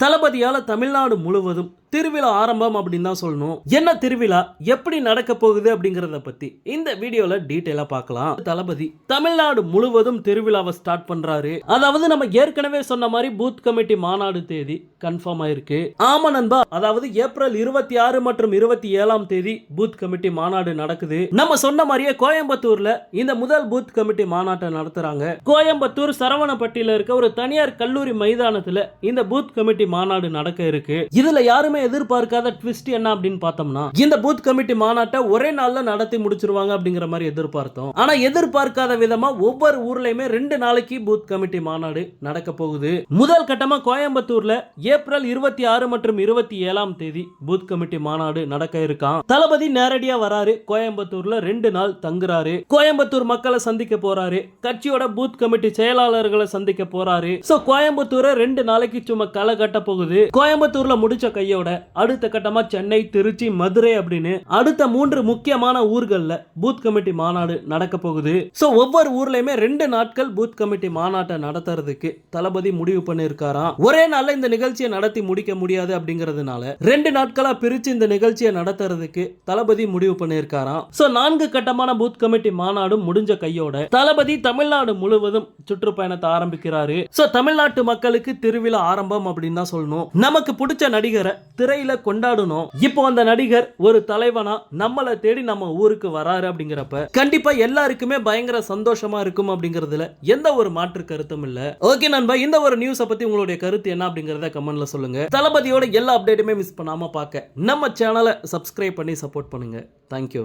தளபதியால் தமிழ்நாடு முழுவதும் திருவிழா ஆரம்பம் அப்படின்னு தான் சொல்லணும். என்ன திருவிழா? எப்படி நடக்க போகுது அப்படிங்கிறத பத்தி இந்த வீடியோல டீட்டெயிலா பார்க்கலாம். தளபதி தமிழ்நாடு முழுவதும் திருவிழாவை ஸ்டார்ட் பண்றாரு. அதாவது நம்ம ஏற்கனவே சொன்ன மாதிரி பூத் கமிட்டி மாநாடு தேதி கன்ஃபார்ம் ஆயிருக்கு. ஆமா நண்பா அதாவது ஏப்ரல் இருபத்தி ஆறு மற்றும் இருபத்தி ஏழாம் தேதி பூத் கமிட்டி மாநாடு நடக்குது. நம்ம சொன்ன மாதிரியே கோயம்புத்தூர்ல இந்த முதல் பூத் கமிட்டி மாநாட்டை நடத்துறாங்க. கோயம்புத்தூர் சரவணப்பட்டியில இருக்க ஒரு தனியார் கல்லூரி மைதானத்துல இந்த பூத் கமிட்டி மாநாடு நடக்க இருக்கு. இதுல யாருமே எதிர்பார்க்காத ட்விஸ்ட் என்ன அப்படின்னு பார்த்தோம்னா இந்த பூத் கமிட்டி மாநாட்டை ஒரே நாள்ல நடத்தி முடிச்சிருவாங்க அப்படிங்கிற மாதிரி எதிர்பார்த்தோம். ஆனா எதிர்பார்க்காத விதமா ஒவ்வொரு ஊர்லயுமே ரெண்டு நாளைக்கு பூத் கமிட்டி மாநாடு நடக்க போகுது. முதல் கட்டமா கோயம்புத்தூர்ல ஏப்ரல் இருபத்தி ஆறு மற்றும் இருபத்தி ஏழாம் தேதி பூத் கமிட்டி மாநாடு நடக்க இருக்கான் தளபதி நேரடியா வராரு. கோயம்புத்தூர்ல ரெண்டு நாள் தங்குறாரு. கோயம்புத்தூர் மக்களை சந்திக்க போறாரு. கட்சியோட பூத் கமிட்டி செயலாளர்களை சந்திக்க போறாரு. சோ கோயம்புத்தூரை ரெண்டு நாளைக்கு சும்மா களை கட்ட போகுது. கோயம்புத்தூர்ல முடிச்ச கையோட அடுத்த கட்டமா சென்னை திருச்சி மதுரை அப்படின்னு அடுத்த மூன்று முக்கியமான ஊர்கள்ல பூத் கமிட்டி மாநாடு நடக்க போகுது. சோ ஒவ்வொரு ஊர்லயுமே ரெண்டு நாட்கள் பூத் கமிட்டி மாநாட்டை நடத்துறதுக்கு தளபதி முடிவு பண்ணிருக்காராம். ஒரே நாளில் இந்த நிகழ்ச்சியை நடத்தி முடிக்க முடியாது அப்படிங்கறதுனால ரெண்டு நாட்களா பிரிச்சு இந்த நிகழ்ச்சியை நடத்துறதுக்கு தளபதி முடிவு பண்ணிருக்காராம். சோ நான்கு கட்டமான பூத் கமிட்டி மாநாடும் முடிஞ்ச கையோட தளபதி தமிழ்நாடு முழுவதும் சுற்றுப்பயணத்தை ஆரம்பிக்கிறாரு. சோ தமிழ்நாட்டு மக்களுக்கு திருவிழா ஆரம்பம் அப்படின்னு தான் சொல்லணும். நமக்கு பிடிச்ச நடிகரை திரையில கொண்டாடணும். இப்போ அந்த நடிகர் ஒரு தலைவனா நம்மளை தேடி நம்ம ஊருக்கு வராரு அப்படிங்கிறப்ப கண்டிப்பா எல்லாருக்குமே பயங்கர சந்தோஷமா இருக்கும் அப்படிங்கறதுல எந்த ஒரு மாற்று கருத்தும் இல்ல. ஓகே நண்பா இந்த ஒரு நியூஸை பத்தி உங்களுடைய கருத்து என்ன அப்படிங்கறத கமெண்ட்ல சொல்லுங்க. தளபதியோட எல்லா அப்டேட்டுமே மிஸ் பண்ணாம பார்க்க நம்ம சேனலை சப்ஸ்கிரைப் பண்ணி சப்போர்ட் பண்ணுங்க. தேங்க்யூ